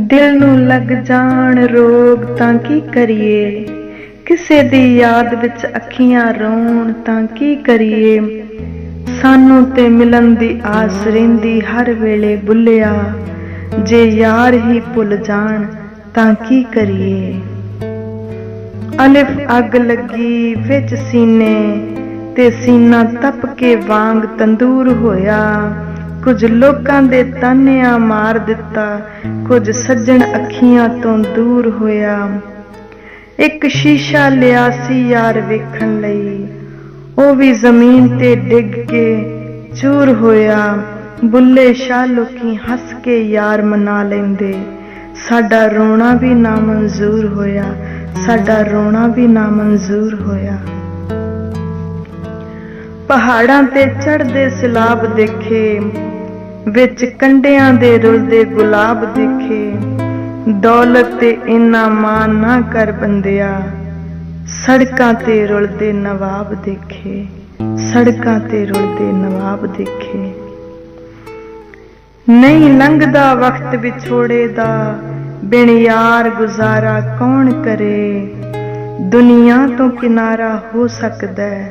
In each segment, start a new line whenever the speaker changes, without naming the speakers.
ਦਿਲ ਨੂੰ ਲੱਗ ਜਾਣ ਰੋਗ ਤਾਂ ਕੀ ਕਰੀਏ? ਕਿਸੇ ਦੀ ਯਾਦ ਵਿੱਚ ਅੱਖੀਆਂ ਰੋਣ ਤਾਂ ਕੀ ਕਰੀਏ? ਸਾਨੂੰ ਤੇ ਮਿਲਣ ਦੀ ਆਸ ਰਹਿੰਦੀ ਹਰ ਵੇਲੇ ਬੁੱਲਿਆ, ਜੇ ਯਾਰ ਹੀ ਭੁੱਲ ਜਾਣ ਤਾਂ ਕੀ ਕਰੀਏ? ਅਲਿਫ ਅੱਗ ਲੱਗੀ ਵਿੱਚ ਸੀਨੇ, ਤੇ ਸੀਨਾ ਤਪ ਕੇ ਵਾਂਗ ਤੰਦੂਰ ਹੋਇਆ। ਕੁਝ ਲੋਕਾਂ ਦੇ ਤਾਨਿਆਂ ਮਾਰ ਦਿੱਤਾ, ਕੁਝ ਸੱਜਣ ਅੱਖੀਆਂ ਤੋਂ ਦੂਰ ਹੋਇਆ। ਇੱਕ ਸ਼ੀਸ਼ਾ ਲਿਆ ਸੀ ਯਾਰ ਵੇਖਣ ਲਈ। ਉਹ ਵੀ ਜ਼ਮੀਨ ਤੇ ਡਿੱਗ ਕੇ ਚੂਰ ਹੋਇਆ। ਬੁੱਲੇ ਸ਼ਾਹ ਲੋਕੀ ਹੱਸ ਕੇ ਯਾਰ ਮਨਾ ਲੈਂਦੇ। ਸਾਡਾ ਰੋਣਾ ਵੀ ਨਾ ਮਨਜ਼ੂਰ ਹੋਇਆ, ਸਾਡਾ ਰੋਣਾ ਵੀ ਨਾ ਮਨਜ਼ੂਰ ਹੋਇਆ। ਪਹਾੜਾਂ ਤੇ ਚੜਦੇ ਸਲਾਬ ਦੇਖੇ ਵਿੱਚ ਕੰਡਿਆਂ ਦੇ ਰੁਲਦੇ ਗੁਲਾਬ ਦੇਖੇ। ਦੌਲਤ ਤੇ ਇੰਨਾ ਮਾਨ ਨਾ ਕਰ ਬੰਦਿਆ। ਸੜਕਾਂ ਤੇ ਰੁਲਦੇ ਨਵਾਬ ਦੇਖੇ। ਸੜਕਾਂ ਤੇ ਰੁਲਦੇ ਨਵਾਬ ਦੇਖੇ। ਨਹੀਂ ਲੰਘਦਾ ਵਕਤ ਵਿਛੋੜੇ ਦਾ ਬਿਨ ਯਾਰ ਗੁਜ਼ਾਰਾ ਕੌਣ ਕਰੇ? ਦੁਨੀਆ ਤੋਂ ਕਿਨਾਰਾ ਹੋ ਸਕਦਾ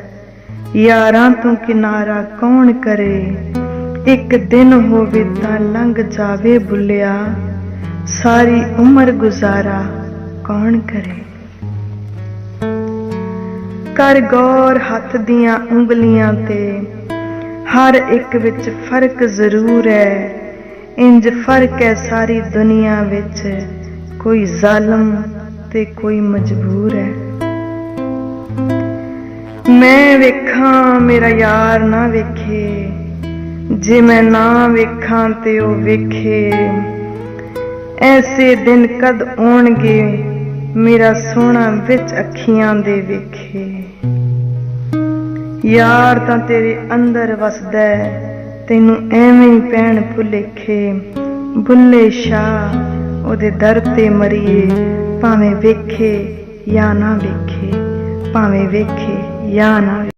ਯਾਰਾਂ ਤੋਂ ਕਿਨਾਰਾ ਕੌਣ ਕਰੇ? ਇੱਕ ਦਿਨ ਹੋਵੇ ਤਾਂ ਲੰਘ ਜਾਵੇ ਬੁੱਲਿਆ। ਸਾਰੀ ਉਮਰ ਗੁਜ਼ਾਰਾ ਕੌਣ ਕਰੇ? ਕਰ ਗੌਰ ਹੱਥ ਦੀਆਂ ਉਂਗਲੀਆਂ ਤੇ ਹਰ ਇੱਕ ਵਿੱਚ ਫ਼ਰਕ ਜ਼ਰੂਰ ਹੈ। ਇੰਜ ਫ਼ਰਕ ਹੈ ਸਾਰੀ ਦੁਨੀਆ ਵਿੱਚ। ਕੋਈ ਜ਼ਾਲਮ ਤੇ ਕੋਈ ਮਜਬੂਰ ਹੈ। ਮੈਂ ਵੇਖਾਂ, ਮੇਰਾ ਯਾਰ ਨਾ ਵੇਖੇ। ਜੇ ਮੈਂ ਨਾ ਵੇਖਾਂ ਤੇ ਉਹ ਵੇਖੇ। ਐਸੇ ਦਿਨ ਕਦ ਆਉਣਗੇ, ਮੇਰਾ ਸੋਹਣਾ ਵਿੱਚ ਅੱਖੀਆਂ ਦੇ ਵੇਖੇ। ਯਾਰ ਤਾਂ ਤੇਰੇ ਅੰਦਰ ਵਸਦਾ ਤੈਨੂੰ ਐਵੇਂ ਹੀ ਪੈਣ ਭੁਲੇਖੇ। ਬੁੱਲੇ ਸ਼ਾਹ, ਉਹਦੇ ਦਰ ਤੇ ਮਰੀਏ, ਭਾਵੇਂ ਵੇਖੇ ਜਾਂ ਨਾ ਵੇਖੇ, ਭਾਵੇਂ ਵੇਖੇ ਜਾਂ ਨਾ